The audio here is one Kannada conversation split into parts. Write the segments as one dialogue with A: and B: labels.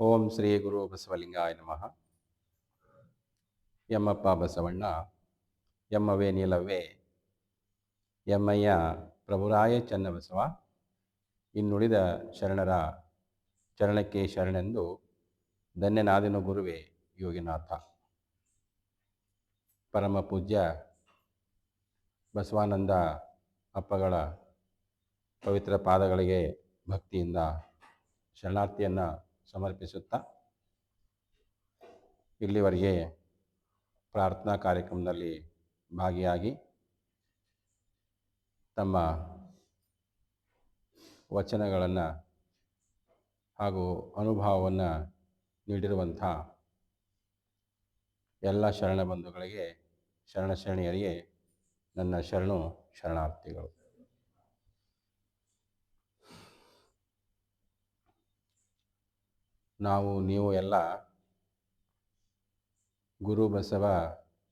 A: ಓಂ ಶ್ರೀ ಗುರು ಬಸವಲಿಂಗಾಯ ನಮಃ. ಎಮ್ಮಪ್ಪ ಬಸವಣ್ಣ ಎಮ್ಮವೇ ನೀಲವೇ ಎಮ್ಮಯ್ಯ ಪ್ರಭುರಾಯ ಚನ್ನಬಸವ, ಇನ್ನುಳಿದ ಶರಣರ ಚರಣಕ್ಕೆ ಶರಣೆಂದು ಧನ್ಯನಾದಿನ ಗುರುವೇ ಯೋಗಿನಾಥ. ಪರಮ ಪೂಜ್ಯ ಬಸವಾನಂದ ಅಪ್ಪಗಳ ಪವಿತ್ರ ಪಾದಗಳಿಗೆ ಭಕ್ತಿಯಿಂದ ಶರಣಾರ್ಥಿಯನ್ನು ಸಮರ್ಪಿಸುತ್ತಾ ಇಲ್ಲಿವರೆಗೆ ಪ್ರಾರ್ಥನಾ ಕಾರ್ಯಕ್ರಮದಲ್ಲಿ ಭಾಗಿಯಾಗಿ ತಮ್ಮ ವಚನಗಳನ್ನು ಹಾಗೂ ಅನುಭವವನ್ನು ನೀಡಿರುವಂಥ ಎಲ್ಲ ಶರಣ ಬಂಧುಗಳಿಗೆ, ಶರಣ ಶರಣಿಯರಿಗೆ ನನ್ನ ಶರಣು ಶರಣಾರ್ಥಿಗಳು. ನಾವು, ನೀವು ಎಲ್ಲ ಗುರು ಬಸವ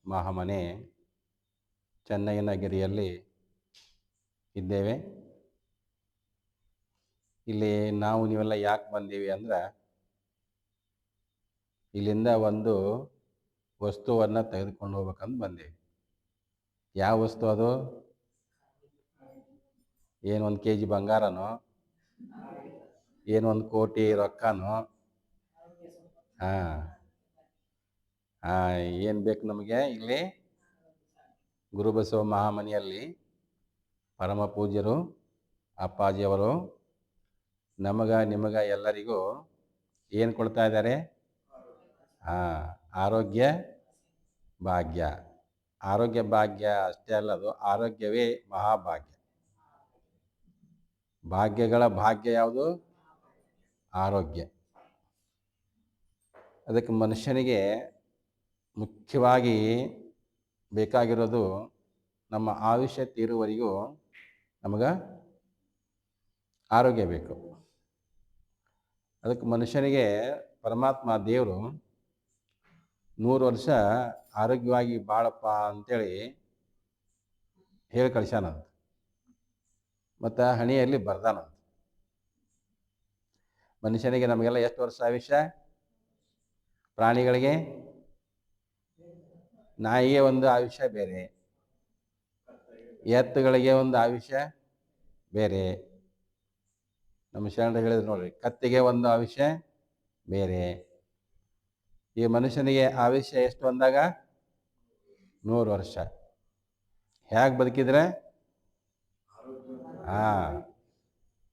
A: ಮಹಾಮನೆ ಚೆನ್ನಯ್ಯನಗಿರಿಯಲ್ಲಿ ಇದ್ದೇವೆ. ಇಲ್ಲಿ ನಾವು ನೀವೆಲ್ಲ ಯಾಕೆ ಬಂದೀವಿ ಅಂದ್ರೆ, ಇಲ್ಲಿಂದ ಒಂದು ವಸ್ತುವನ್ನು ತೆಗೆದುಕೊಂಡು ಹೋಗ್ಬೇಕಂತ ಬಂದೀವಿ. ಯಾವ ವಸ್ತು ಅದು? ಏನು ಒಂದು ಕೆ ಜಿ ಬಂಗಾರನೋ? ಏನು ಒಂದು ಕೋಟಿ ರೊಕ್ಕನೋ? ಹಾಂ. ಹಾಂ, ಏನು ಬೇಕು ನಮಗೆ ಇಲ್ಲಿ? ಗುರುಬಸವ ಮಹಾಮನೆಯಲ್ಲಿ ಪರಮ ಪೂಜ್ಯರು, ಅಪ್ಪಾಜಿಯವರು, ನಮಗ, ನಿಮಗ ಎಲ್ಲರಿಗೂ ಏನು ಕೊಡ್ತಾ ಇದ್ದಾರೆ? ಹಾಂ, ಆರೋಗ್ಯ, ಭಾಗ್ಯ. ಆರೋಗ್ಯ ಭಾಗ್ಯ ಅಷ್ಟೇ ಅಲ್ಲ ಅದು, ಆರೋಗ್ಯವೇ ಮಹಾಭಾಗ್ಯ. ಭಾಗ್ಯಗಳ ಭಾಗ್ಯ ಯಾವುದು? ಆರೋಗ್ಯ. ಅದಕ್ಕೆ ಮನುಷ್ಯನಿಗೆ ಮುಖ್ಯವಾಗಿ ಬೇಕಾಗಿರೋದು ನಮ್ಮ ಆಯುಷ್ಯ ತೀರುವರೆಗೂ ನಮಗೆ ಆರೋಗ್ಯ ಬೇಕು. ಅದಕ್ಕೆ ಮನುಷ್ಯನಿಗೆ ಪರಮಾತ್ಮ ದೇವರು ನೂರು ವರ್ಷ ಆರೋಗ್ಯವಾಗಿ ಬಾಳಪ್ಪ ಅಂತೇಳಿ ಹೇಳಿ ಕಳಿಸ್ಯಾನಂತ ಮತ್ತು ಹಣಿಯಲ್ಲಿ ಬರ್ದಾನಂತ. ಮನುಷ್ಯನಿಗೆ ನಮಗೆಲ್ಲ ಎಷ್ಟು ವರ್ಷ ಆಯುಷ್ಯ? ಪ್ರಾಣಿಗಳಿಗೆ ನಾಯಿಗೆ ಒಂದು ಆಯುಷ್ಯ ಬೇರೆ, ಎತ್ತುಗಳಿಗೆ ಒಂದು ಆಯುಷ್ಯ ಬೇರೆ. ನಮ್ಮ ಶರಣರು ಹೇಳಿದ್ರು ನೋಡ್ರಿ, ಕತ್ತಿಗೆ ಒಂದು ಆಯುಷ್ಯ ಬೇರೆ. ಈ ಮನುಷ್ಯನಿಗೆ ಆಯುಷ್ಯ ಎಷ್ಟು ಅಂದಾಗ ನೂರು ವರ್ಷ. ಹೇಗೆ ಬದುಕಿದ್ರೆ? ಹಾ,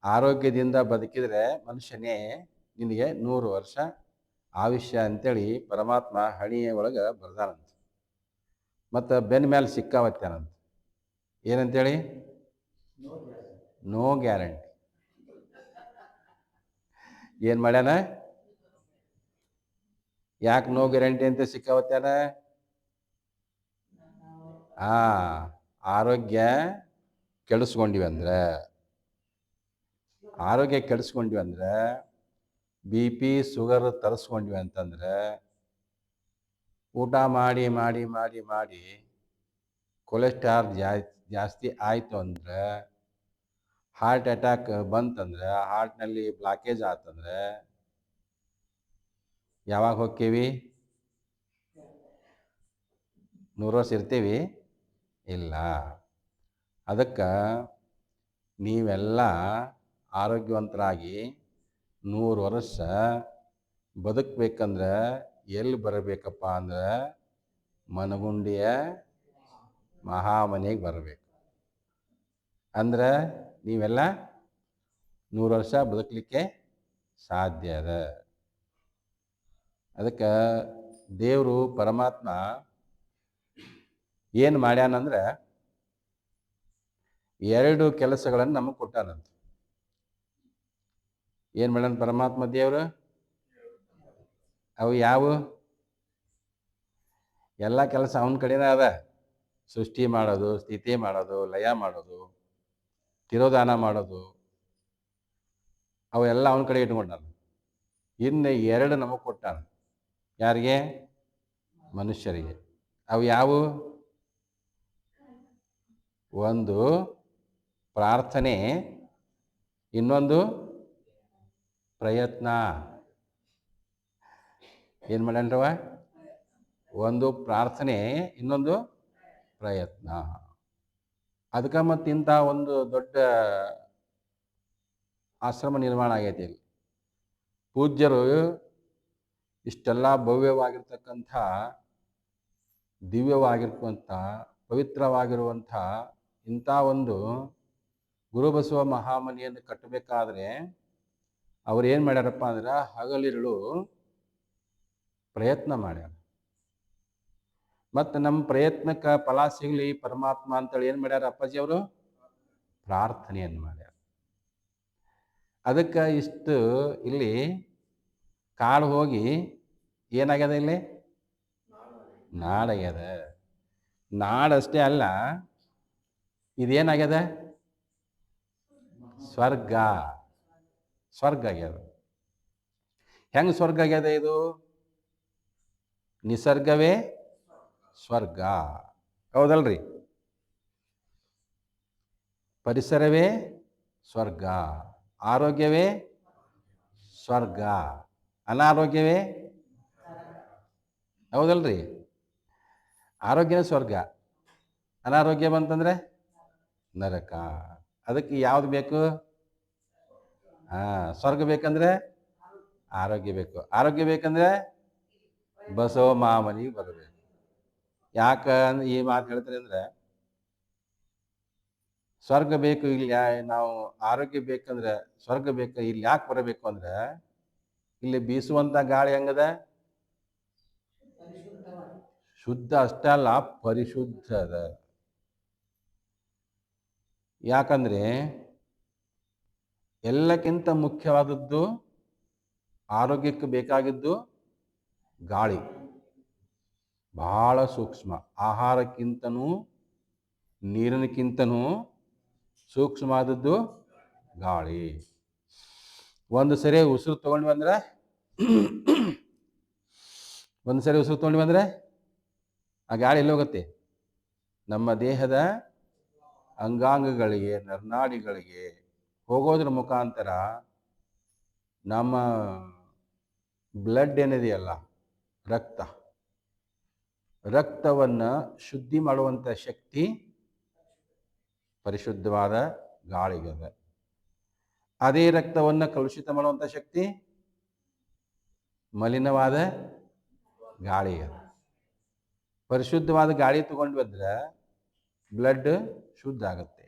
A: ಆರೋಗ್ಯದಿಂದ ಬದುಕಿದ್ರೆ ಮನುಷ್ಯನೇ ನಿನಗೆ ನೂರು ವರ್ಷ ಆಯುಷ್ಯ ಅಂತೇಳಿ ಪರಮಾತ್ಮ ಹಣಿಯ ಒಳಗೆ ಬರ್ದಾನಂತ. ಮತ್ತು ಬೆನ್ನ ಮೇಲೆ ಸಿಕ್ಕಾವತ್ತಾನಂತ ಏನಂತೇಳಿ? ನೋ ಗ್ಯಾರಂಟಿ ಏನು ಮಾಡ್ಯಾನ? ಯಾಕೆ ನೋ ಗ್ಯಾರಂಟಿ ಅಂತ ಸಿಕ್ಕಾವತ್ತಾನ ಆ ಆರೋಗ್ಯ ಕೆಡಿಸ್ಕೊಂಡಿವಿ ಅಂದ್ರೆ. ಆರೋಗ್ಯ ಕೆಡಿಸ್ಕೊಂಡಿವಿ ಅಂದ್ರೆ ಬಿ ಪಿ ಶುಗರ್ ತರಿಸ್ಕೊಂಡ್ವಿ ಅಂತಂದ್ರೆ ಊಟ ಮಾಡಿ ಮಾಡಿ ಮಾಡಿ ಮಾಡಿ ಕೊಲೆಸ್ಟ್ರಾಲ್ ಜಾಸ್ತಿ ಆಯಿತು ಅಂದ್ರೆ ಹಾರ್ಟ್ ಅಟ್ಯಾಕ್ ಬಂತಂದ್ರೆ ಹಾರ್ಟ್ನಲ್ಲಿ ಬ್ಲಾಕೇಜ್ ಆತಂದ್ರೆ ಯಾವಾಗ ಹೋಗ್ತೀವಿ? ನೂರು ವರ್ಷ ಇರ್ತೀವಿ? ಇಲ್ಲ. ಅದಕ್ಕೆ ನೀವೆಲ್ಲ ಆರೋಗ್ಯವಂತರಾಗಿ ನೂರು ವರ್ಷ ಬದುಕಬೇಕಂದ್ರೆ ಎಲ್ಲಿ ಬರಬೇಕಪ್ಪ ಅಂದ್ರೆ ಮನಗುಂಡಿಯ ಮಹಾಮನೆಗೆ ಬರಬೇಕು. ಅಂದ್ರೆ ನೀವೆಲ್ಲ ನೂರು ವರ್ಷ ಬದುಕಲಿಕ್ಕೆ ಸಾಧ್ಯ ಅದ. ಅದಕ್ಕೆ ದೇವರು ಪರಮಾತ್ಮ ಏನು ಮಾಡ್ಯಾನಂದ್ರೆ ಎರಡು ಕೆಲಸಗಳನ್ನು ನಮಗೆ ಕೊಟ್ಟಾನಂತ ಏನು ಮಾಡ್ಯಾನ ಪರಮಾತ್ಮ ದೇವರು? ಅವು ಯಾವ? ಎಲ್ಲ ಕೆಲಸ ಅವನ ಕಡೆನೇ ಅದ. ಸೃಷ್ಟಿ ಮಾಡೋದು, ಸ್ಥಿತಿ ಮಾಡೋದು, ಲಯ ಮಾಡೋದು ತಿರೋದಾನ ಮಾಡೋದು. ಅವೆಲ್ಲ ಅವನ ಕಡೆ ಇಟ್ಕೊಂಡಾನ. ಇನ್ನು ಎರಡು ನಮಗೆ ಕೊಟ್ಟಾನ. ಯಾರಿಗೆ? ಮನುಷ್ಯರಿಗೆ. ಅವು ಯಾವುವು ಒಂದು ಪ್ರಾರ್ಥನೆ, ಇನ್ನೊಂದು ಪ್ರಯತ್ನ. ಏನು ಮಾಡ್ಯಾನ್ರವ? ಒಂದು ಪ್ರಾರ್ಥನೆ, ಇನ್ನೊಂದು ಪ್ರಯತ್ನ. ಅದಕ್ಕೆ ಮತ್ತು ಇಂಥ ಒಂದು ದೊಡ್ಡ ಆಶ್ರಮ ನಿರ್ಮಾಣ ಆಗೈತಿ ಇಲ್ಲಿ ಪೂಜ್ಯರು ಇಷ್ಟೆಲ್ಲ ಭವ್ಯವಾಗಿರ್ತಕ್ಕಂಥ, ದಿವ್ಯವಾಗಿರುವಂಥ, ಪವಿತ್ರವಾಗಿರುವಂಥ ಇಂಥ ಒಂದು ಗುರುಬಸವ ಮಹಾಮನಿಯನ್ನು ಕಟ್ಟಬೇಕಾದ್ರೆ ಅವ್ರು ಏನು ಮಾಡ್ಯಾರಪ್ಪ ಅಂದ್ರೆ ಹಗಲಿರುಳು ಪ್ರಯತ್ನ ಮಾಡ್ಯಾರ. ಮತ್ತು ನಮ್ಮ ಪ್ರಯತ್ನಕ್ಕೆ ಫಲ ಸಿಗಲಿ ಪರಮಾತ್ಮ ಅಂತೇಳಿ ಏನು ಮಾಡ್ಯಾರ ಅಪ್ಪಾಜಿ ಅವರು? ಪ್ರಾರ್ಥನೆಯನ್ನು ಮಾಡ್ಯಾರ. ಅದಕ್ಕೆ ಇಷ್ಟು ಇಲ್ಲಿ ಕಾಡು ಹೋಗಿ ಏನಾಗ್ಯದ ಇಲ್ಲಿ? ನಾಡಾಗ್ಯದ ನಾಡಷ್ಟೇ ಅಲ್ಲ, ಇದೇನಾಗ್ಯದ? ಸ್ವರ್ಗ. ಸ್ವರ್ಗ ಆಗ್ಯದ. ಹೆಂಗೆ ಸ್ವರ್ಗ ಆಗ್ಯದ ಇದು? ನಿಸರ್ಗವೇ ಸ್ವರ್ಗ. ಹೌದಲ್ರಿ? ಪರಿಸರವೇ ಸ್ವರ್ಗ. ಆರೋಗ್ಯವೇ ಸ್ವರ್ಗ. ಅನಾರೋಗ್ಯವೇ ಹೌದಲ್ರಿ? ಆರೋಗ್ಯನೇ ಸ್ವರ್ಗ. ಅನಾರೋಗ್ಯ ಬಂತಂದ್ರೆ ನರಕ. ಅದಕ್ಕೆ ಯಾವ್ದು ಬೇಕು? ಹಾ, ಸ್ವರ್ಗ ಬೇಕಂದ್ರೆ ಆರೋಗ್ಯ ಬೇಕು. ಆರೋಗ್ಯ ಬೇಕಂದ್ರೆ ಬಸವ ಮಾಮನಿಗೆ ಬರಬೇಕು. ಯಾಕ ಈ ಮಾತು ಹೇಳ್ತಾರೆ ಅಂದ್ರೆ ಸ್ವರ್ಗ ಬೇಕು ಇಲ್ಲಿ ನಾವು ಆರೋಗ್ಯ ಬೇಕಂದ್ರೆ ಸ್ವರ್ಗ ಬೇಕು, ಇಲ್ಲಿ ಯಾಕೆ ಬರಬೇಕು ಅಂದ್ರೆ ಇಲ್ಲಿ ಬೀಸುವಂತ ಗಾಳಿ ಹೆಂಗದ? ಶುದ್ಧ ಅಷ್ಟೇ ಅಲ್ಲ ಪರಿಶುದ್ಧ ಅದ ಯಾಕಂದ್ರೆ ಎಲ್ಲಕ್ಕಿಂತ ಮುಖ್ಯವಾದದ್ದು ಆರೋಗ್ಯಕ್ಕೆ ಬೇಕಾಗಿದ್ದು ಗಾಳಿ. ಬಹಳ ಸೂಕ್ಷ್ಮ. ಆಹಾರಕ್ಕಿಂತನೂ ನೀರಿನಕ್ಕಿಂತನೂ ಸೂಕ್ಷ್ಮವಾದದ್ದು ಗಾಳಿ. ಒಂದು ಸರಿ ಉಸಿರು ತೊಗೊಂಡು ಬಂದ್ರೆ ಒಂದು ಸರಿ ಉಸಿರು ತೊಗೊಂಡು ಬಂದರೆ ಆ ಗಾಳಿ ಎಲ್ಲಿ ಹೋಗುತ್ತೆ? ನಮ್ಮ ದೇಹದ ಅಂಗಾಂಗಗಳಿಗೆ, ನರನಾಡಿಗಳಿಗೆ. ಹೋಗೋದ್ರ ಮುಖಾಂತರ ನಮ್ಮ ಬ್ಲಡ್ ಏನಿದೆಯಲ್ಲ, ರಕ್ತ. ರಕ್ತವನ್ನು ಶುದ್ಧಿ ಮಾಡುವಂಥ ಶಕ್ತಿ ಪರಿಶುದ್ಧವಾದ ಗಾಳಿಗದ ಅದೇ. ರಕ್ತವನ್ನು ಕಲುಷಿತ ಮಾಡುವಂಥ ಶಕ್ತಿ ಮಲಿನವಾದ ಗಾಳಿಗದ ಪರಿಶುದ್ಧವಾದ ಗಾಳಿ ತಗೊಂಡು ಬಂದ್ರೆ ಬ್ಲಡ್ ಶುದ್ಧ ಆಗುತ್ತೆ.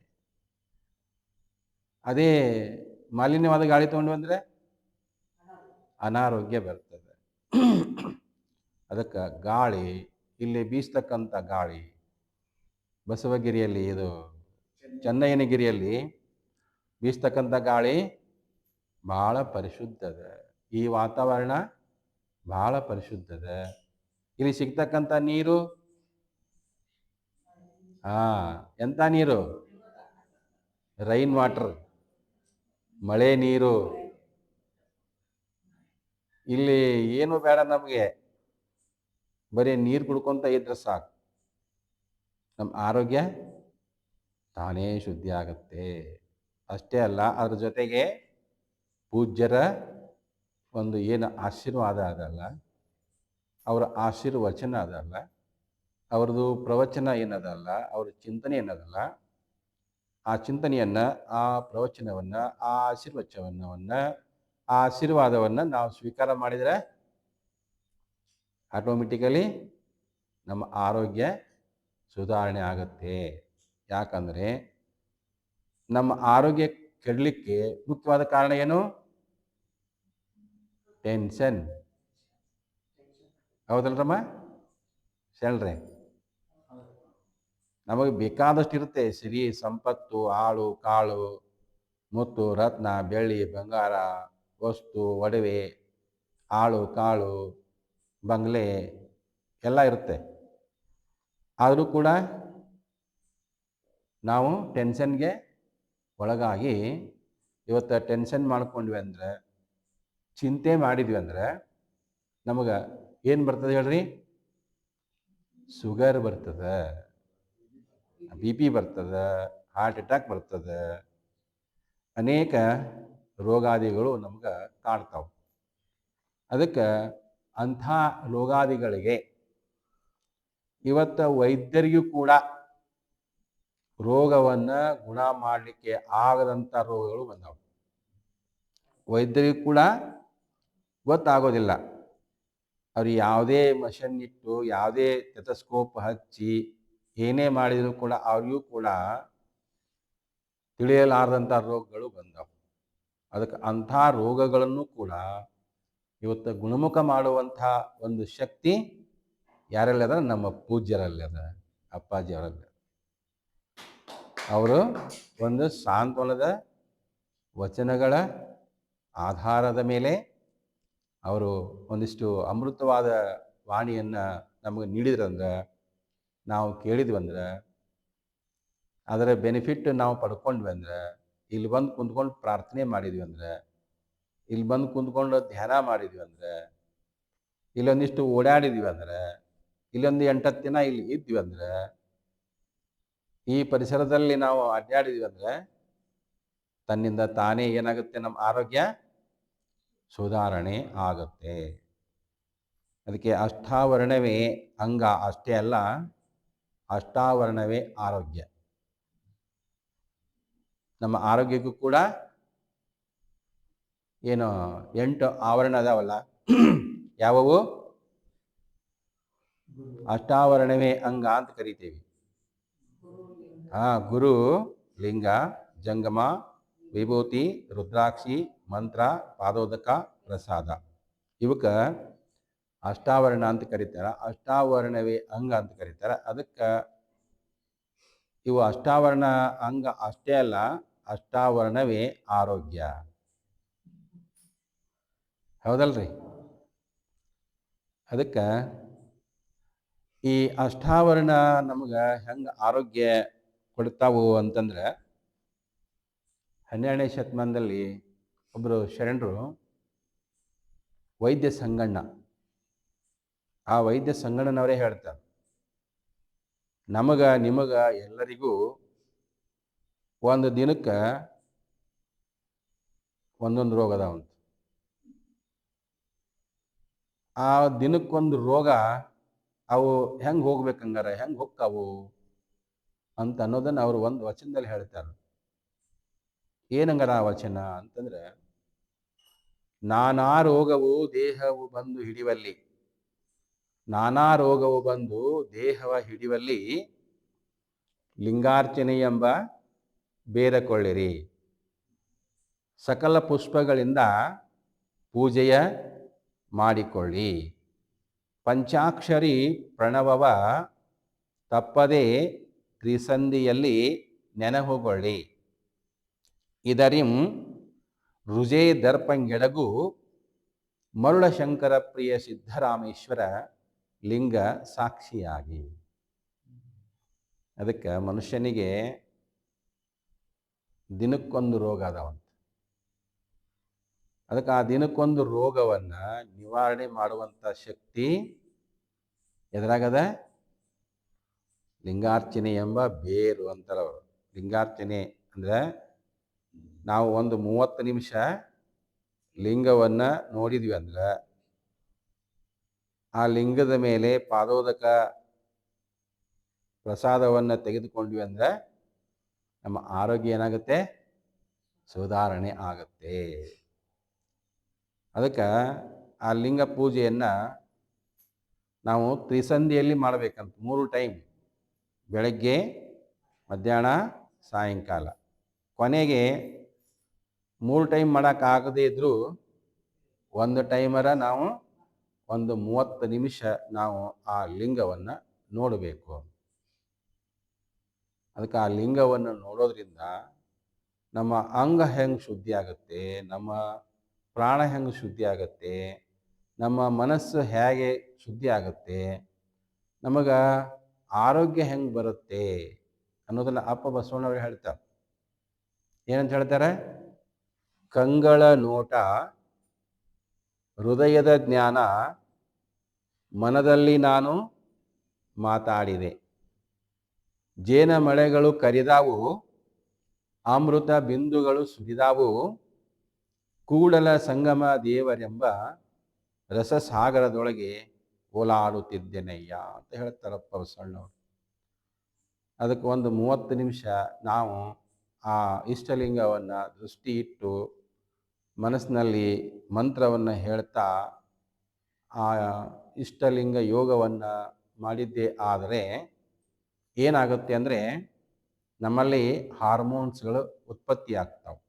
A: ಅದೇ ಮಾಲಿನ್ಯವಾದ ಗಾಳಿ ತೊಗೊಂಡು ಬಂದರೆ ಅನಾರೋಗ್ಯ ಬರ್ತದೆ. ಅದಕ್ಕೆ ಗಾಳಿ, ಇಲ್ಲಿ ಬೀಸ್ತಕ್ಕಂಥ ಗಾಳಿ, ಬಸವಗಿರಿಯಲ್ಲಿ ಇದು ಚೆನ್ನಯ್ಯನಗಿರಿಯಲ್ಲಿ ಬೀಸ್ತಕ್ಕಂಥ ಗಾಳಿ ಭಾಳ ಪರಿಶುದ್ಧದ ಈ ವಾತಾವರಣ ಭಾಳ ಪರಿಶುದ್ಧದ ಇಲ್ಲಿ ಸಿಗ್ತಕ್ಕಂಥ ನೀರು? ಹಾ, ಎಂಥ ನೀರು? Rain water. ಮಳೆ ನೀರು. ಇಲ್ಲಿ ಏನು ಬೇಡ ನಮಗೆ. ಬರೀ ನೀರು ಕುಡ್ಕೊಂತ ಇದ್ರೆ ಸಾಕು. ನಮ್ಮ ಆರೋಗ್ಯ ತಾನೇ ಶುದ್ಧಿ ಆಗತ್ತೆ. ಅಷ್ಟೇ ಅಲ್ಲ, ಅದ್ರ ಜೊತೆಗೆ ಪೂಜ್ಯರ ಒಂದು ಏನು ಆಶೀರ್ವಾದ ಅದಲ್ಲ, ಅವರ ಆಶೀರ್ವಚನ ಅದಲ್ಲ, ಅವ್ರದ್ದು ಪ್ರವಚನ ಏನದಲ್ಲ, ಅವ್ರ ಚಿಂತನೆ ಏನದಲ್ಲ ಆ ಚಿಂತನೆಯನ್ನು, ಆ ಪ್ರವಚನವನ್ನು, ಆ ಆಶೀರ್ವಚನವನ್ನು, ಆ ಆಶೀರ್ವಾದವನ್ನು ನಾವು ಸ್ವೀಕಾರ ಮಾಡಿದರೆ ಆಟೋಮೆಟಿಕಲಿ ನಮ್ಮ ಆರೋಗ್ಯ ಸುಧಾರಣೆ ಆಗುತ್ತೆ. ಯಾಕಂದರೆ ನಮ್ಮ ಆರೋಗ್ಯ ಕೆಡಲಿಕ್ಕೆ ಮುಖ್ಯವಾದ ಕಾರಣ ಏನು? ಟೆನ್ಷನ್ ಹೌದಲ್ರಮ್ಮ? ಶೆಲ್ರೆ ನಮಗೆ ಬೇಕಾದಷ್ಟು ಇರುತ್ತೆ. ಸಿರಿ, ಸಂಪತ್ತು ಆಳು ಕಾಳು, ಮುತ್ತು, ರತ್ನ, ಬೆಳ್ಳಿ, ಬಂಗಾರ, ವಸ್ತು, ಒಡವೆ ಆಳು ಕಾಳು, ಬಂಗ್ಲೆ ಎಲ್ಲ ಇರುತ್ತೆ. ಆದರೂ ಕೂಡ ನಾವು ಟೆನ್ಷನ್ಗೆ ಒಳಗಾಗಿ ಇವತ್ತು ಟೆನ್ಷನ್ ಮಾಡ್ಕೊಂಡ್ವಿ ಅಂದರೆ, ಚಿಂತೆ ಮಾಡಿದ್ವಿ ಅಂದರೆ, ನಮಗೆ ಏನು ಬರ್ತದೆ ಹೇಳ್ರಿ? ಶುಗರ್ ಬರ್ತದೆ. ಬಿ ಪಿ ಬರ್ತದೆ ಹಾರ್ಟ್ ಅಟ್ಯಾಕ್ ಬರ್ತದೆ. ಅನೇಕ ರೋಗಾದಿಗಳು ನಮ್ಗೆ ಕಾಡ್ತಾವೆ ಅದಕ್ಕೆ ಅಂಥ ರೋಗಾದಿಗಳಿಗೆ ಇವತ್ತು ವೈದ್ಯರಿಗೂ ಕೂಡ ರೋಗವನ್ನು ಗುಣ ಮಾಡಲಿಕ್ಕೆ ಆಗದಂಥ ರೋಗಗಳು ಬಂದವು. ವೈದ್ಯರಿಗೂ ಕೂಡ ಗೊತ್ತಾಗೋದಿಲ್ಲ. ಅವ್ರು ಯಾವುದೇ ಮಷನ್ ಇಟ್ಟು, ಯಾವುದೇ ಟೆತಸ್ಕೋಪ್ ಹಚ್ಚಿ ಏನೇ ಮಾಡಿದರೂ ಕೂಡ ಅವ್ರಿಗೂ ಕೂಡ ತಿಳಿಯಲಾರದಂಥ ರೋಗಗಳು ಬಂದವು. ಅದಕ್ಕೆ ಅಂಥ ರೋಗಗಳನ್ನು ಕೂಡ ಇವತ್ತು ಗುಣಮುಖ ಮಾಡುವಂಥ ಒಂದು ಶಕ್ತಿ ಯಾರಲ್ಲಿ ಅದ? ನಮ್ಮ ಪೂಜ್ಯರಲ್ಲಿ ಅದ ಅಪ್ಪಾಜಿಯವರಲ್ಲಿ ಅವರು ಒಂದು ಸಾಂತ್ವನದ ವಚನಗಳ ಆಧಾರದ ಮೇಲೆ ಅವರು ಒಂದಿಷ್ಟು ಅಮೃತವಾದ ವಾಣಿಯನ್ನು ನಮಗೆ ನೀಡಿದ್ರಂದ್ರೆ ನಾವು ಕೇಳಿದ್ವಿ ಅಂದ್ರೆ, ಅದರ ಬೆನಿಫಿಟ್ ನಾವು ಪಡ್ಕೊಂಡ್ವಿ ಅಂದ್ರೆ, ಇಲ್ಲಿ ಬಂದು ಕುಂತ್ಕೊಂಡು ಪ್ರಾರ್ಥನೆ ಮಾಡಿದ್ವಿ ಅಂದ್ರೆ, ಇಲ್ಲಿ ಬಂದು ಕುಂತ್ಕೊಂಡು ಧ್ಯಾನ ಮಾಡಿದ್ವಿ ಅಂದ್ರೆ, ಇಲ್ಲೊಂದಿಷ್ಟು ಓಡಾಡಿದ್ವಿ ಅಂದ್ರೆ, ಇಲ್ಲೊಂದು ಎಂಟತ್ತು ದಿನ ಇಲ್ಲಿ ಇದ್ವಿ ಅಂದ್ರೆ, ಈ ಪರಿಸರದಲ್ಲಿ ನಾವು ಅಡ್ಡಾಡಿದ್ವಿ ಅಂದ್ರೆ, ತನ್ನಿಂದ ತಾನೇ ಏನಾಗುತ್ತೆ ನಮ್ಮ ಆರೋಗ್ಯ ಸುಧಾರಣೆ ಆಗುತ್ತೆ. ಅದಕ್ಕೆ ಅಷ್ಟಾವರಣವೇ ಅಂಗ ಅಷ್ಟೇ ಅಲ್ಲ ಅಷ್ಟಾವರಣವೇ ಆರೋಗ್ಯ. ನಮ್ಮ ಆರೋಗ್ಯಕ್ಕೂ ಕೂಡ ಏನು ಎಂಟು ಆವರಣ ಅದಾವಲ್ಲ. ಯಾವವು? ಅಷ್ಟಾವರಣವೇ ಅಂಗ ಅಂತ ಕರಿತೀವಿ. ಹಾ, ಗುರು, ಲಿಂಗ, ಜಂಗಮ, ವಿಭೂತಿ, ರುದ್ರಾಕ್ಷಿ, ಮಂತ್ರ, ಪಾದೋದಕ, ಪ್ರಸಾದ. ಇವಕ್ಕೆ ಅಷ್ಟಾವರಣ ಅಂತ ಕರೀತಾರ. ಅಷ್ಟಾವರಣವೇ ಅಂಗ ಅಂತ ಕರೀತಾರ. ಅದಕ್ಕೆ ಇವು ಅಷ್ಟಾವರಣ ಅಂಗ ಅಷ್ಟೇ ಅಲ್ಲ, ಅಷ್ಟಾವರಣವೇ ಆರೋಗ್ಯ. ಹೌದಲ್ರಿ? ಅದಕ್ಕೆ ಈ ಅಷ್ಟಾವರಣ ನಮ್ಗೆ ಹೆಂಗೆ ಆರೋಗ್ಯ ಕೊಡ್ತಾವು ಅಂತಂದ್ರೆ ಹನ್ನೆರಡನೇ ಶತಮಾನದಲ್ಲಿ ಒಬ್ಬರು ಶರಣರು ವೈದ್ಯ ಸಂಗಣ್ಣ ಆ ವೈದ್ಯ ಸಂಗಣನವರೇ ಹೇಳ್ತಾರೆ ನಮಗ, ನಿಮಗ ಎಲ್ಲರಿಗೂ ಒಂದು ದಿನಕ್ಕೆ ಒಂದೊಂದು ರೋಗ ಅದಾವಂತ. ಆ ದಿನಕ್ಕೊಂದು ರೋಗ ಅವು ಹೆಂಗೆ ಹೋಗ್ಬೇಕಂಗಾರ, ಹೆಂಗೆ ಹೊಕ್ಕಾವು ಅಂತ ಅನ್ನೋದನ್ನು ಅವರು ಒಂದು ವಚನದಲ್ಲಿ ಹೇಳ್ತಾರೆ. ಏನಂಗಾರ ಆ ವಚನ ಅಂತಂದ್ರೆ, ನಾನಾ ರೋಗವು ದೇಹವು ಬಂದು ಹಿಡಿವಲ್ಲಿ. ನಾನಾ ರೋಗವು ಬಂದು ದೇಹವ ಹಿಡಿವಲ್ಲಿ ಲಿಂಗಾರ್ಚನೆ ಎಂಬ ಬೇರಕೊಳ್ಳಿರಿ ಸಕಲ ಪುಷ್ಪಗಳಿಂದ ಪೂಜೆಯ ಮಾಡಿಕೊಳ್ಳಿ. ಪಂಚಾಕ್ಷರಿ ಪ್ರಣವವ ತಪ್ಪದೆ ತ್ರಿಸಂಧಿಯಲ್ಲಿ ನೆನಹುಗೊಳ್ಳಿ. ಇದರಿಂ ರುಜೇ ದರ್ಪಂಗೆಡಗು ಮರುಳಶಂಕರ ಪ್ರಿಯ ಸಿದ್ಧರಾಮೇಶ್ವರ ಲಿಂಗ ಸಾಕ್ಷಿಯಾಗಿ. ಅದಕ್ಕೆ ಮನುಷ್ಯನಿಗೆ ದಿನಕ್ಕೊಂದು ರೋಗ ಅದಾವಂತ. ಅದಕ್ಕೆ ಆ ದಿನಕ್ಕೊಂದು ರೋಗವನ್ನು ನಿವಾರಣೆ ಮಾಡುವಂಥ ಶಕ್ತಿ ಎದುರಾಗದ? ಲಿಂಗಾರ್ಚನೆ ಎಂಬ ಬೇರು ಅಂತಾರೆ ಅವರು ಲಿಂಗಾರ್ಚನೆ ಅಂದರೆ ನಾವು ಒಂದು ಮೂವತ್ತು ನಿಮಿಷ ಲಿಂಗವನ್ನು ನೋಡಿದ್ವಿ ಅಂದ್ರೆ ಆ ಲಿಂಗದ ಮೇಲೆ ಪಾದೋದಕ ಪ್ರಸಾದವನ್ನು ತೆಗೆದುಕೊಂಡ್ವಿ ಅಂದ್ರೆ ನಮ್ಮ ಆರೋಗ್ಯ ಏನಾಗುತ್ತೆ? ಸುಧಾರಣೆ ಆಗುತ್ತೆ. ಅದಕ್ಕೆ ಆ ಲಿಂಗ ಪೂಜೆಯನ್ನು ನಾವು ತ್ರಿಸಂಧಿಯಲ್ಲಿ ಮಾಡಬೇಕಂತ ಮೂರು ಟೈಮ್. ಬೆಳಗ್ಗೆ, ಮಧ್ಯಾಹ್ನ, ಸಾಯಂಕಾಲ. ಕೊನೆಗೆ ಮೂರು ಟೈಮ್ ಮಾಡೋಕ್ಕಾಗದೇ ಇದ್ದರೂ ಒಂದು ಟೈಮರ ನಾವು ಒಂದು ಮೂವತ್ತು ನಿಮಿಷ ನಾವು ಆ ಲಿಂಗವನ್ನು ನೋಡಬೇಕು. ಅದಕ್ಕೆ ಆ ಲಿಂಗವನ್ನು ನೋಡೋದ್ರಿಂದ ನಮ್ಮ ಅಂಗ ಹೆಂಗೆ ಶುದ್ಧಿ ಆಗುತ್ತೆ, ನಮ್ಮ ಪ್ರಾಣ ಹೆಂಗೆ ಶುದ್ಧಿ ಆಗುತ್ತೆ, ನಮ್ಮ ಮನಸ್ಸು ಹೇಗೆ ಶುದ್ಧಿ ಆಗುತ್ತೆ, ನಮಗೆ ಆರೋಗ್ಯ ಹೆಂಗೆ ಬರುತ್ತೆ ಅನ್ನೋದನ್ನು ಅಪ್ಪ ಬಸವಣ್ಣವ್ರು ಹೇಳ್ತಾರೆ. ಏನಂತ ಹೇಳ್ತಾರೆ? ಕಂಗಳ ನೋಟ ಹೃದಯದ ಜ್ಞಾನ ಮನದಲ್ಲಿ ನಾನು ಮಾತಾಡಿದೆ. ಜೇನ ಮಳೆಗಳು ಕರಿದಾವು, ಅಮೃತ ಬಿಂದುಗಳು ಸುರಿದಾವು, ಕೂಡಲ ಸಂಗಮ ದೇವರೆಂಬ ರಸಸಾಗರದೊಳಗೆ ಓಲಾಡುತ್ತಿದ್ದೇನಯ್ಯ ಅಂತ ಹೇಳ್ತಾರಪ್ಪ ಸಣ್ಣವರು ಅದಕ್ಕೆ ಒಂದು ಮೂವತ್ತು ನಿಮಿಷ ನಾವು ಆ ಇಷ್ಟಲಿಂಗವನ್ನು ದೃಷ್ಟಿ ಇಟ್ಟು ಮನಸ್ಸಿನಲ್ಲಿ ಮಂತ್ರವನ್ನು ಹೇಳ್ತಾ ಆ ಇಷ್ಟಲಿಂಗ ಯೋಗವನ್ನು ಮಾಡಿದ್ದೇ ಆದರೆ ಏನಾಗುತ್ತೆ ಅಂದರೆ ನಮ್ಮಲ್ಲಿ ಹಾರ್ಮೋನ್ಸ್ಗಳು ಉತ್ಪತ್ತಿ ಆಗ್ತಾವೆ.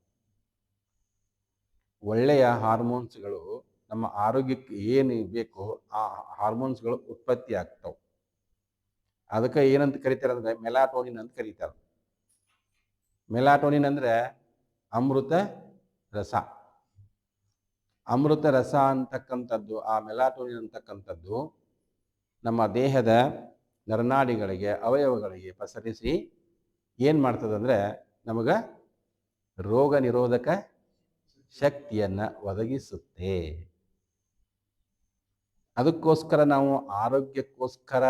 A: ಒಳ್ಳೆಯ ಹಾರ್ಮೋನ್ಸ್ಗಳು ನಮ್ಮ ಆರೋಗ್ಯಕ್ಕೆ ಏನು ಬೇಕೋ ಆ ಹಾರ್ಮೋನ್ಸ್ಗಳು ಉತ್ಪತ್ತಿ ಆಗ್ತಾವೆ. ಅದಕ್ಕೆ ಏನಂತ ಕರೀತಾರೆ ಅಂದರೆ ಮೆಲಾಟೋನಿನ್ ಅಂತ ಕರೀತಾರೆ. ಮೆಲಾಟೋನಿನ್ ಅಂದರೆ ಅಮೃತ ರಸ. ಅಮೃತ ರಸ ಅಂತಕ್ಕಂಥದ್ದು, ಆ ಮೆಲಾಟೋನಿನ್ ಅಂತಕ್ಕಂಥದ್ದು ನಮ್ಮ ದೇಹದ ನರನಾಡಿಗಳಿಗೆ, ಅವಯವಗಳಿಗೆ ಪಸರಿಸಿ ಏನು ಮಾಡ್ತದಂದ್ರೆ ನಮಗೆ ರೋಗ ನಿರೋಧಕ ಶಕ್ತಿಯನ್ನು ಒದಗಿಸುತ್ತೆ. ಅದಕ್ಕೋಸ್ಕರ ನಾವು ಆರೋಗ್ಯಕ್ಕೋಸ್ಕರ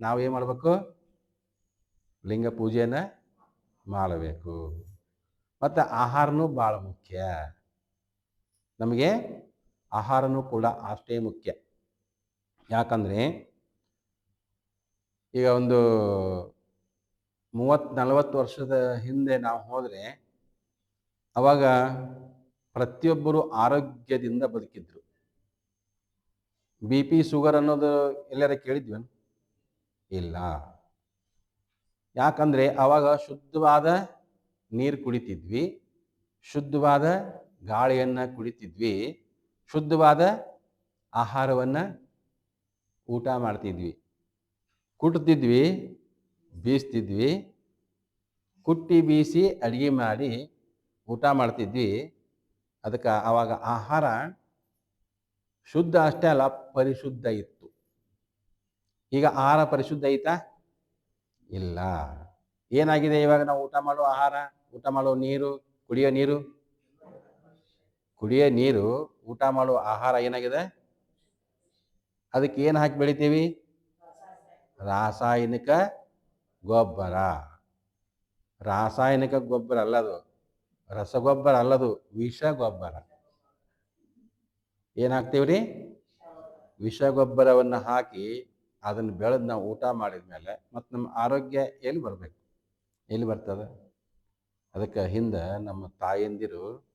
A: ನಾವೇನು ಮಾಡಬೇಕು? ಲಿಂಗ ಪೂಜೆಯನ್ನು ಮಾಡಬೇಕು. ಮತ್ತು ಆಹಾರನೂ ಭಾಳ ಮುಖ್ಯ. ನಮಗೆ ಆಹಾರನೂ ಕೂಡ ಅಷ್ಟೇ ಮುಖ್ಯ. ಯಾಕಂದರೆ ಈಗ ಒಂದು ಮೂವತ್ತು ನಲವತ್ತು ವರ್ಷದ ಹಿಂದೆ ನಾವು ಹೋದರೆ ಅವಾಗ ಪ್ರತಿಯೊಬ್ಬರು ಆರೋಗ್ಯದಿಂದ ಬದುಕಿದ್ರು. ಬಿ ಪಿ ಶುಗರ್ ಅನ್ನೋದು ಎಲ್ಲರ ಕೇಳಿದ್ವಿ ಇಲ್ಲ. ಯಾಕಂದರೆ ಅವಾಗ ಶುದ್ಧವಾದ ನೀರು ಕುಡಿತಿದ್ವಿ. ಶುದ್ಧವಾದ ಗಾಳಿಯನ್ನು ಕುಡಿತಿದ್ವಿ, ಶುದ್ಧವಾದ ಆಹಾರವನ್ನು ಊಟ ಮಾಡ್ತಿದ್ವಿ. ಕುಟ್ತಿದ್ವಿ, ಬೀಸ್ತಿದ್ವಿ. ಕುಟ್ಟಿ ಬೀಸಿ ಅಡುಗೆ ಮಾಡಿ ಊಟ ಮಾಡ್ತಿದ್ವಿ. ಅದಕ್ಕೆ ಆವಾಗ ಆಹಾರ ಶುದ್ಧ ಅಷ್ಟೇ ಅಲ್ಲ, ಪರಿಶುದ್ಧ ಇತ್ತು. ಈಗ ಆಹಾರ ಪರಿಶುದ್ಧ ಐತಾ? ಇಲ್ಲ. ಏನಾಗಿದೆ ಇವಾಗ ನಾವು ಊಟ ಮಾಡೋ ಆಹಾರ? ಊಟ ಮಾಡೋ ನೀರು, ಕುಡಿಯೋ ನೀರು? ಕುಡಿಯೋ ನೀರು, ಊಟ ಮಾಡುವ ಆಹಾರ ಏನಾಗಿದೆ? ಅದಕ್ಕೆ ಏನು ಹಾಕಿ ಬೆಳಿತೀವಿ? ರಾಸಾಯನಿಕ ಗೊಬ್ಬರ. ರಾಸಾಯನಿಕ ಗೊಬ್ಬರ ಅಲ್ಲದು, ರಸಗೊಬ್ಬರ ಅಲ್ಲದು, ವಿಷ ಗೊಬ್ಬರ. ಏನು ಹಾಕ್ತೀವಿ ರೀ ವಿಷ ಗೊಬ್ಬರವನ್ನು ಹಾಕಿ ಅದನ್ನು ಬೆಳೆದು ನಾವು ಊಟ ಮಾಡಿದ ಮೇಲೆ ಮತ್ತು ನಮ್ಮ ಆರೋಗ್ಯ ಎಲ್ಲಿ ಬರಬೇಕು? ಎಲ್ಲಿ ಬರ್ತದೆ? ಅದಕ್ಕೆ ಹಿಂದೆ ನಮ್ಮ ತಾಯಂದಿರು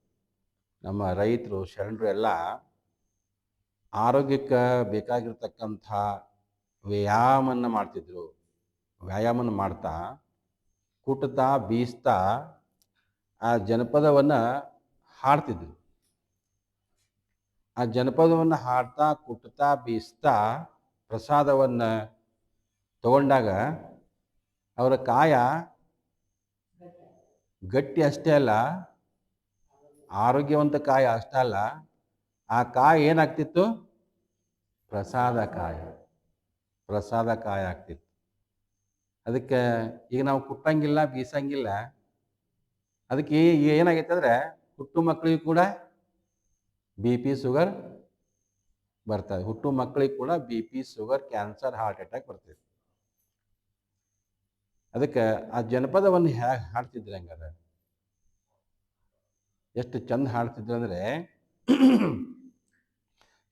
A: ನಮ್ಮ ರೈತರು, ಶರಣರು ಎಲ್ಲ ಆರೋಗ್ಯಕ್ಕೆ ಬೇಕಾಗಿರ್ತಕ್ಕಂಥ ವ್ಯಾಯಾಮವನ್ನು ಮಾಡ್ತಿದ್ರು. ವ್ಯಾಯಾಮನ ಮಾಡ್ತಾ ಕುಟ್ತಾ ಬೀಸ್ತಾ ಆ ಜನಪದವನ್ನು ಹಾಡ್ತಿದ್ರು. ಆ ಜನಪದವನ್ನು ಹಾಡ್ತಾ ಕುಟ್ತಾ ಬೀಸ್ತಾ ಪ್ರಸಾದವನ್ನು ತಗೊಂಡಾಗ ಅವರ ಕಾಯ ಗಟ್ಟಿ ಅಷ್ಟೇ ಅಲ್ಲ ಆರೋಗ್ಯವಂತ ಕಾಯಿ ಅಷ್ಟೇ ಅಲ್ಲ, ಆ ಕಾಯಿ ಏನಾಗ್ತಿತ್ತು? ಪ್ರಸಾದ ಕಾಯಿ. ಪ್ರಸಾದ ಕಾಯಿ ಆಗ್ತಿತ್ತು. ಅದಕ್ಕೆ ಈಗ ನಾವು ಕುಟ್ಟಂಗಿಲ್ಲ, ಬೀಸಂಗಿಲ್ಲ. ಅದಕ್ಕೆ ಈಗ ಏನಾಗೈತೆ ಅಂದರೆ ಹುಟ್ಟು ಮಕ್ಕಳಿಗೂ ಕೂಡ ಬಿ ಪಿ ಶುಗರ್ ಬರ್ತದೆ. ಹುಟ್ಟು ಮಕ್ಕಳಿಗೆ ಕೂಡ B P sugar, cancer, heart attack ಬರ್ತೈತಿ ಅದಕ್ಕೆ ಆ ಜನಪದವನ್ನು ಹೇಗೆ ಹಾಡ್ತಿದ್ರೆ ಹಂಗಾರೆ ಎಷ್ಟು ಚಂದ ಹಾಡ್ತಿದ್ರು ಅಂದರೆ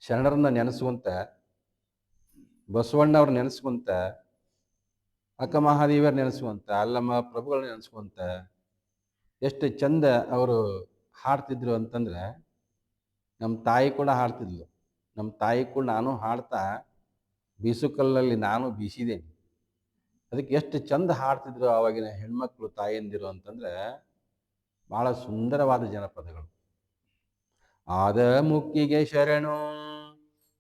A: ಶರಣರನ್ನ ನೆನೆಸುವಂತ, ಬಸವಣ್ಣವ್ರ ನೆನೆಸುವಂತ, ಅಕ್ಕ ಮಹಾದೇವಿಯರ್ ನೆನೆಸುವಂತ, ಅಲ್ಲಮ್ಮ ಪ್ರಭುಗಳನ್ನ ನೆನೆಸ್ಕೊಂತ ಎಷ್ಟು ಚಂದ ಅವರು ಹಾಡ್ತಿದ್ರು ಅಂತಂದ್ರೆ ನಮ್ಮ ತಾಯಿ ಕೂಡ ಹಾಡ್ತಿದ್ಲು. ನಮ್ಮ ತಾಯಿ ಕೂಡ ನಾನು ಹಾಡ್ತಾ ಬೀಸುಕಲ್ಲಲ್ಲಿ ನಾನು ಬೀಸಿದ್ದೇನೆ ಅದಕ್ಕೆ ಎಷ್ಟು ಚಂದ ಹಾಡ್ತಿದ್ರು ಆವಾಗಿನ ಹೆಣ್ಮಕ್ಳು ತಾಯಿಯಂದಿರು ಅಂತಂದ್ರೆ ಭಾಳ ಸುಂದರವಾದ ಜನಪದಗಳು. ಆದ ಮುಕ್ಕಿಗೆ ಶರಣು,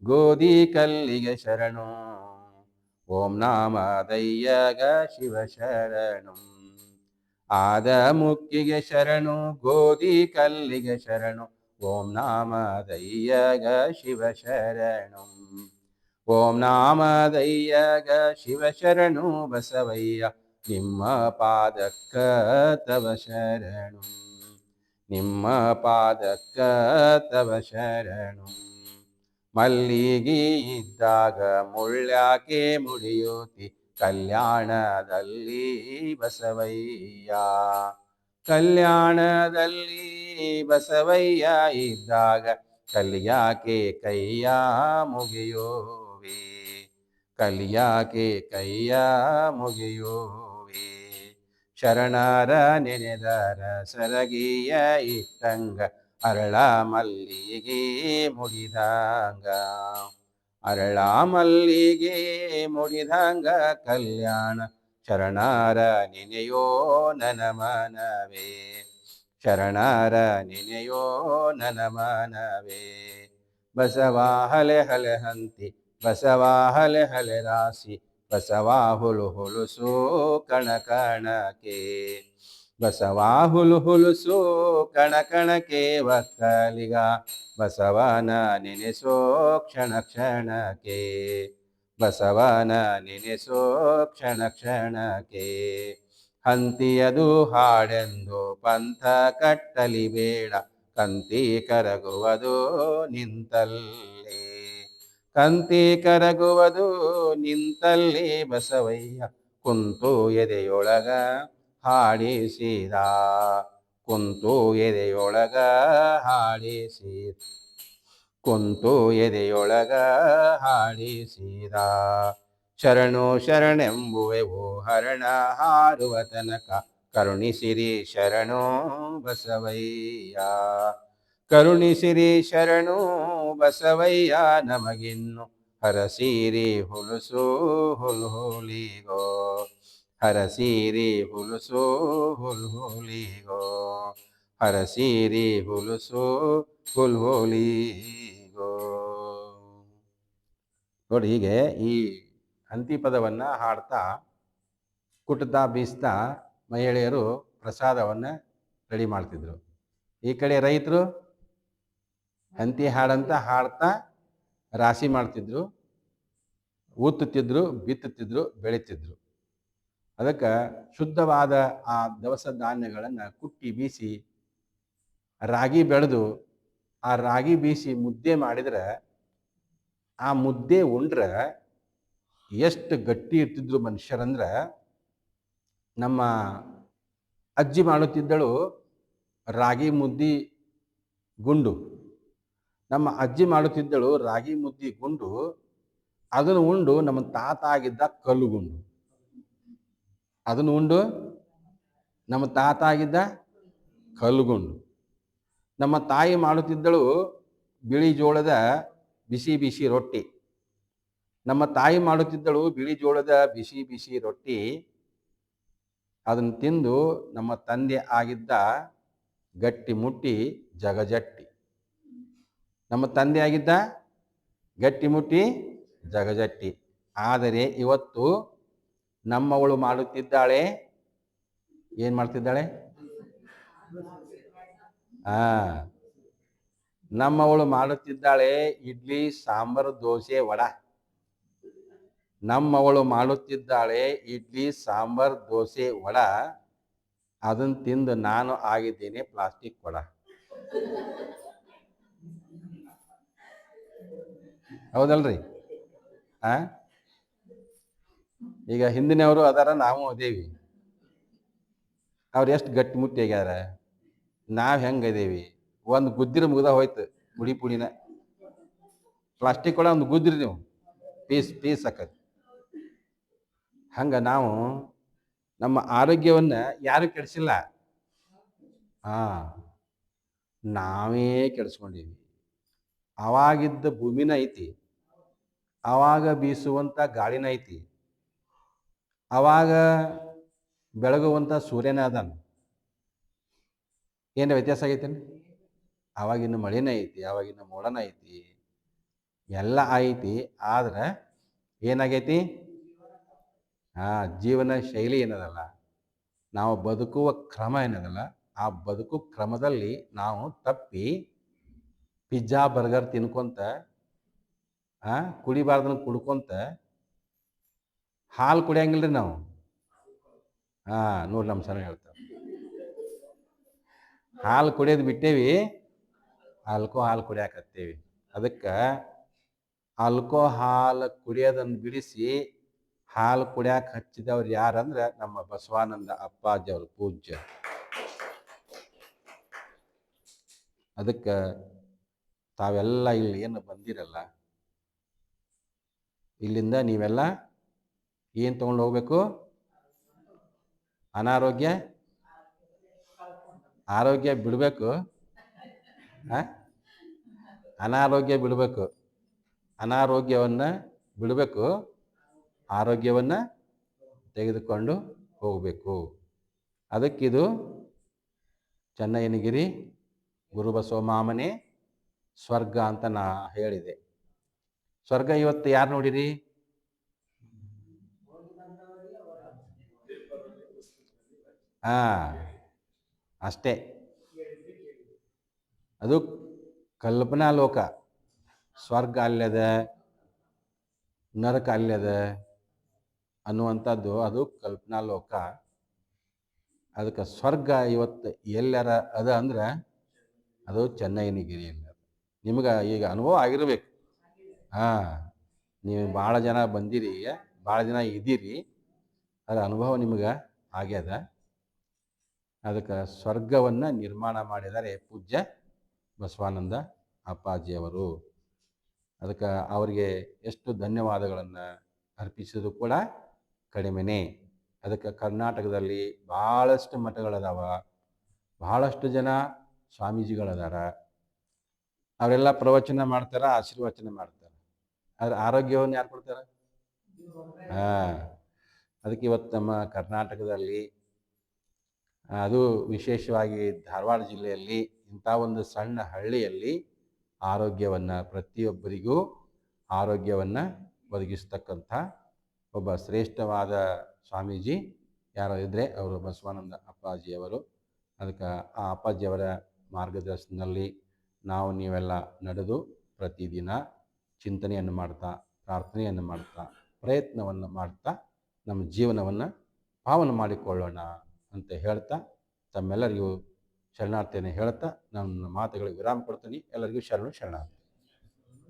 A: ಗೋಧಿ ಕಲ್ಲಿಗೆ ಶರಣು, ಓಂ ನಾಮ ದಯ್ಯಗ ಶಿವ ಶರಣು. ಆದ ಮುಕ್ಕಿಗೆ ಶರಣು, ಗೋಧಿ ಕಲ್ಲಿಗೆ ಶರಣು, ಓಂ ನಾಮ ದಯ್ಯಗ ಶಿವ ಶರಣು. ಓಂ ನಾಮ ದಯ್ಯಗ ಶಿವ ಶರಣು ಬಸವಯ್ಯ ನಿಮ್ಮ ಪಾದಕ್ಕ ತವ ಶರಣು. ನಿಮ್ಮ ಪಾದಕ್ಕ ತವ ಶರಣು. ಮಲ್ಲಿಗೆ ಇದ್ದಾಗ ಮುಳ್ಳ್ಯಾಕೆ ಕಲ್ಯಾಣದಲ್ಲಿ ಬಸವಯ್ಯ. ಕಲ್ಯಾಣದಲ್ಲಿ ಬಸವಯ್ಯ ಇದ್ದಾಗ ಕಲಿಯಾಕೆ ಕೈಯ ಮುಗಿಯೋವೆ? ಕಲಿಯಾಕೆ ಕೈಯ ಮುಗಿಯೋವೆ? ಶರಣರ ನೆನೆದಾರ ಸರಗಿಯ ಇತ್ತಂಗ ಅರಳ ಮಲ್ಲಿಗೆ ಮುಡಿದಾಂಗ. ಅರಳ ಮಲ್ಲಿಗೆ ಮುಡಿದಾಂಗ ಕಲ್ಯಾಣ ಶರಣಾರ ನೆನೆಯೋ ನನ ಮನವೇ. ಶರಣಾರ ನೆನೆಯೋ ನನ ಮನವೇ. ಬಸವ ಹಲೆ ಹಲೆ ಹಂತಿ ಬಸವ ಹಲೆ ಹಲೆ ರಾಸಿ ಬಸವ ಹುಲು ಹುಲುಸು ಹುಲು ಹುಲುಸು ಕಣ ಕಣಕೆ ಒಕ್ಕಲಿಗ ಬಸವನ ನೆನೆಸೋ ಕ್ಷಣ ಕ್ಷಣಕ್ಕೆ. ಬಸವನ ನೆನೆಸೋ ಕ್ಷಣ ಕ್ಷಣಕ್ಕೆ. ಹಂತಿಯದು ಹಾಡೆಂದು ಪಂಥ ಕಟ್ಟಲಿ ಬೇಡ. ಕಂತಿ ಕರಗುವುದು ನಿಂತಲ್ಲಿ. ಕಂತಿ ಕರಗುವುದು ನಿಂತಲ್ಲಿ ಬಸವಯ್ಯ. ಕುಂತು ಎದೆಯೊಳಗ ಹಾಡಿಸಿದ. ಕುಂತು ಎದೆಯೊಳಗ ಹಾಡಿಸಿ ಕುಂತು ಎದೆಯೊಳಗ ಹಾಡಿಸಿದ. ಶರಣು ಶರಣೆಂಬುವೆವು ಹರಣ ಹಾರುವ ತನಕ. ಕರುಣಿಸಿರಿ ಶರಣೋ ಬಸವಯ್ಯ. ಕರುಣಿಸಿರಿ ಶರಣು ಬಸವಯ್ಯ ನಮಗಿನ್ನು. ಹರಸೀರಿ ಹುಲುಸು ಹುಲ್ಹುಲಿಗೋ ಹರಸೀರಿ ಹುಲುಸು ಹುಲ್ಹುಲಿಗೋ ಹರಸೀರಿ ಹುಲುಸು ಹುಲ್ಹುಲಿಗೋ ನೋಡಿ ಹೀಗೆ ಈ ಹಂತಿ ಪದವನ್ನು ಹಾಡ್ತಾ, ಕುಟ್ತಾ, ಬೀಸ್ತಾ ಮಹಿಳೆಯರು ಪ್ರಸಾದವನ್ನು ರೆಡಿ ಮಾಡ್ತಿದ್ರು. ಈ ಕಡೆ ರೈತರು ಹಂತಿ ಹಾಡಂತ ಹಾಡ್ತಾ ರಾಶಿ ಮಾಡ್ತಿದ್ರು ಊತ್ತಿದ್ರು ಬಿತ್ತುತ್ತಿದ್ರು ಬೆಳೀತಿದ್ರು ಅದಕ್ಕೆ ಶುದ್ಧವಾದ ಆ ದವಸ ಧಾನ್ಯಗಳನ್ನು ಕುಟ್ಟಿ ಬೀಸಿ ರಾಗಿ ಬೆಳೆದು ಆ ರಾಗಿ ಬೀಸಿ ಮುದ್ದೆ ಮಾಡಿದ್ರೆ ಆ ಮುದ್ದೆ ಉಂಡ್ರೆ ಎಷ್ಟು ಗಟ್ಟಿ ಇರ್ತಿದ್ರು ಮನುಷ್ಯರಂದ್ರೆ ನಮ್ಮ ಅಜ್ಜಿ ಮಾಡುತ್ತಿದ್ದಳು ರಾಗಿ ಮುದ್ದಿ ಗುಂಡು. ನಮ್ಮ ಅಜ್ಜಿ ಮಾಡುತ್ತಿದ್ದಳು ರಾಗಿ ಮುದ್ದಿ ಗುಂಡು, ಅದನ್ನು ಉಂಡು ನಮ್ಮ ತಾತ ಆಗಿದ್ದ ಕಲ್ಲು ಗುಂಡು. ಅದನ್ನು ಉಂಡು ನಮ್ಮ ತಾತ ಆಗಿದ್ದ ಕಲ್ಲು ಗುಂಡು. ನಮ್ಮ ತಾಯಿ ಮಾಡುತ್ತಿದ್ದಳು ಬಿಳಿ ಜೋಳದ ಬಿಸಿ ಬಿಸಿ ರೊಟ್ಟಿ. ನಮ್ಮ ತಾಯಿ ಮಾಡುತ್ತಿದ್ದಳು ಬಿಳಿ ಜೋಳದ ಬಿಸಿ ಬಿಸಿ ರೊಟ್ಟಿ. ಅದನ್ನು ತಿಂದು ನಮ್ಮ ತಂದೆ ಆಗಿದ್ದ ಗಟ್ಟಿ ಮುಟ್ಟಿ ಜಗಜಟ್ಟಿ. ನಮ್ಮ ತಂದೆ ಆಗಿದ್ದ ಗಟ್ಟಿ ಮುಟ್ಟಿ ಜಗಜಟ್ಟಿ. ಆದರೆ ಇವತ್ತು ನಮ್ಮವಳು ಮಾಡುತ್ತಿದ್ದಾಳೆ, ಏನು ಮಾಡ್ತಿದ್ದಾಳೆ? ಆ, ನಮ್ಮವಳು ಮಾಡುತ್ತಿದ್ದಾಳೆ ಇಡ್ಲಿ, ಸಾಂಬಾರು, ದೋಸೆ, ವಡ. ನಮ್ಮವಳು ಮಾಡುತ್ತಿದ್ದಾಳೆ ಇಡ್ಲಿ, ಸಾಂಬಾರು, ದೋಸೆ, ವಡ. ಅದನ್ನು ತಿಂದು ನಾನು ಆಗಿದ್ದೇನೆ, ಪ್ಲಾಸ್ಟಿಕ್ ವಡ. ಹೌದಲ್ರಿ? ಆ? ಈಗ ಹಿಂದಿನವರು ಅದಾರ, ನಾವು ಅದೇವಿ. ಅವ್ರು ಎಷ್ಟು ಗಟ್ಟಿಮುಟ್ಟಿ ಆಗ್ಯಾರ. ನಾವು ಹೆಂಗೆ ಅದೇವಿ. ಒಂದು ಗುದ್ದಿರ ಮುಗ್ದ ಹೋಯ್ತು ಮುಡಿ ಪುಡಿನ ಪ್ಲಾಸ್ಟಿಕ್ ಒಳಗೆ ಒಂದು ಗುದ್ದಿರಿ ನೀವು. ಪೀಸ್ ಪೀಸ್ ಹಾಕದು. ಹಂಗೆ ನಾವು ನಮ್ಮ ಆರೋಗ್ಯವನ್ನು ಯಾರು ಕೆಡಿಸಿಲ್ಲ. ಹಾಂ, ನಾವೇ ಕೆಡಿಸ್ಕೊಂಡೀವಿ. ಅವಾಗಿದ್ದ ಭೂಮಿನ ಐತಿ. ಆವಾಗ ಬೀಸುವಂಥ ಗಾಳಿನ ಐತಿ. ಆವಾಗ ಬೆಳಗುವಂಥ ಸೂರ್ಯನ ಅದಾನ. ಏನು ವ್ಯತ್ಯಾಸ ಆಗೈತೇನು ಆವಾಗಿನ ಮಳೆನ ಐತಿ ಆವಾಗಿನ ಮೋಡನ ಐತಿ, ಎಲ್ಲ ಐತಿ, ಆದ್ರೆ ಏನಾಗೈತಿ? ಆ ಜೀವನ ಶೈಲಿ ಏನದಲ್ಲ? ನಾವು ಬದುಕುವ ಕ್ರಮ ಏನದಲ್ಲ? ಆ ಬದುಕು ಕ್ರಮದಲ್ಲಿ ನಾವು ತಪ್ಪಿ ಪಿಜ್ಜಾ, ಬರ್ಗರ್ ತಿನ್ಕೊಂತ ಆ ಕುಡಿಬಾರ್ದನ್ನ ಕುಡ್ಕೊಂತ ಹಾಲು ಕುಡಿಯಂಗಿಲ್ಲ ರೀ ನಾವು. ಹಾಂ, ನೋಡಿ ನಮ್ಮ ಸರ್ ಹೇಳ್ತಾರೆ. ಹಾಲು ಕುಡಿಯೋದು ಬಿಟ್ಟೇವಿ ಆಲ್ಕೋಹಾಲ್ ಕುಡಿಯಾಕತ್ತೇವಿ. ಅದಕ್ಕೆ ಆಲ್ಕೋಹಾಲ್ ಕುಡಿಯೋದನ್ನು ಬಿಡಿಸಿ ಹಾಲು ಕುಡಿಯಾಕ ಹಚ್ಚಿದವ್ರು ಯಾರಂದ್ರೆ ನಮ್ಮ ಬಸವಾನಂದ ಅಪ್ಪಾಜಿ ಅವ್ರ ಪೂಜ್ಯ. ಅದಕ್ಕೆ ತಾವೆಲ್ಲ ಇಲ್ಲಿ ಏನು ಬಂದಿರಲ್ಲ ಇಲ್ಲಿಂದ ನೀವೆಲ್ಲ ಏನು ತೊಗೊಂಡು ಹೋಗಬೇಕು? ಅನಾರೋಗ್ಯ? ಆರೋಗ್ಯ ಬಿಡಬೇಕು. ಅನಾರೋಗ್ಯ ಬಿಡಬೇಕು. ಅನಾರೋಗ್ಯವನ್ನು ಬಿಡಬೇಕು. ಆರೋಗ್ಯವನ್ನು ತೆಗೆದುಕೊಂಡು ಹೋಗಬೇಕು. ಅದಕ್ಕಿದು ಚೆನ್ನಯ್ಯನಗಿರಿ ಗುರುಬಸವ ಮಾಮನೆ ಸ್ವರ್ಗ ಅಂತ ನಾ ಹೇಳಿದೆ. ಸ್ವರ್ಗ ಇವತ್ತು ಯಾರು ನೋಡಿರಿ? ಹಾ, ಅಷ್ಟೇ. ಅದು ಕಲ್ಪನಾ ಲೋಕ. ಸ್ವರ್ಗ ಅಲ್ಲದ, ನರಕ ಅಲ್ಲದ ಅನ್ನುವಂಥದ್ದು ಅದು ಕಲ್ಪನಾ ಲೋಕ. ಅದಕ್ಕೆ ಸ್ವರ್ಗ ಇವತ್ತು ಎಲ್ಲರ ಅದ ಅಂದ್ರೆ ಅದು ಚೆನ್ನೈನಗಿರಿಯಲ್ಲಿ ಅದ ನಿಮ್ಗೆ ಈಗ ಅನುಭವ ಆಗಿರ್ಬೇಕು. ಹಾಂ, ನೀವು ಭಾಳ ಜನ ಬಂದಿರಿ ಭಾಳ ಜನ ಇದ್ದೀರಿ. ಅದರ ಅನುಭವ ನಿಮಗೆ ಆಗ್ಯದ ಅದಕ್ಕೆ ಸ್ವರ್ಗವನ್ನು ನಿರ್ಮಾಣ ಮಾಡಿದ್ದಾರೆ ಪೂಜ್ಯ ಬಸವಾನಂದ ಅಪ್ಪಾಜಿಯವರು. ಅದಕ್ಕೆ ಅವರಿಗೆ ಎಷ್ಟು ಧನ್ಯವಾದಗಳನ್ನು ಅರ್ಪಿಸೋದು ಕೂಡ ಕಡಿಮೆನೆ. ಅದಕ್ಕೆ ಕರ್ನಾಟಕದಲ್ಲಿ ಭಾಳಷ್ಟು ಮಠಗಳದಾವ. ಭಾಳಷ್ಟು ಜನ ಸ್ವಾಮೀಜಿಗಳದಾರ. ಅವರೆಲ್ಲ ಪ್ರವಚನ ಮಾಡ್ತಾರೆ, ಆಶೀರ್ವಚನ ಮಾಡ್ತಾರೆ. ಆದ್ರೆ ಆರೋಗ್ಯವನ್ನು ಯಾರು ಕೊಡ್ತಾರೆ? ಹಾಂ. ಅದಕ್ಕೆ ಇವತ್ತು ನಮ್ಮ ಕರ್ನಾಟಕದಲ್ಲಿ ಅದು ವಿಶೇಷವಾಗಿ ಧಾರವಾಡ ಜಿಲ್ಲೆಯಲ್ಲಿ ಇಂಥ ಒಂದು ಸಣ್ಣ ಹಳ್ಳಿಯಲ್ಲಿ ಆರೋಗ್ಯವನ್ನು ಪ್ರತಿಯೊಬ್ಬರಿಗೂ ಆರೋಗ್ಯವನ್ನು ಒದಗಿಸ್ತಕ್ಕಂಥ ಒಬ್ಬ ಶ್ರೇಷ್ಠವಾದ ಸ್ವಾಮೀಜಿ ಯಾರೋ ಇದ್ದರೆ ಅವರು ಬಸವಾನಂದ ಅಪ್ಪಾಜಿಯವರು. ಅದಕ್ಕೆ ಆ ಅಪ್ಪಾಜಿಯವರ ಮಾರ್ಗದರ್ಶನದಲ್ಲಿ ನಾವು ನೀವೆಲ್ಲ ನಡೆದು ಪ್ರತಿದಿನ ಚಿಂತನೆಯನ್ನು ಮಾಡ್ತಾ, ಪ್ರಾರ್ಥನೆಯನ್ನು ಮಾಡ್ತಾ, ಪ್ರಯತ್ನವನ್ನು ಮಾಡ್ತಾ ನಮ್ಮ ಜೀವನವನ್ನು ಪಾವನ ಮಾಡಿಕೊಳ್ಳೋಣ ಅಂತ ಹೇಳ್ತಾ ತಮ್ಮೆಲ್ಲರಿಗೂ ಶರಣಾರ್ಥಿಯನ್ನು ಹೇಳ್ತಾ ನನ್ನ ಮಾತುಗಳಿಗೆ ವಿರಾಮ ಕೊಡ್ತೀನಿ ಎಲ್ಲರಿಗೂ ಶರಣು ಶರಣಾರ್ಥಿ.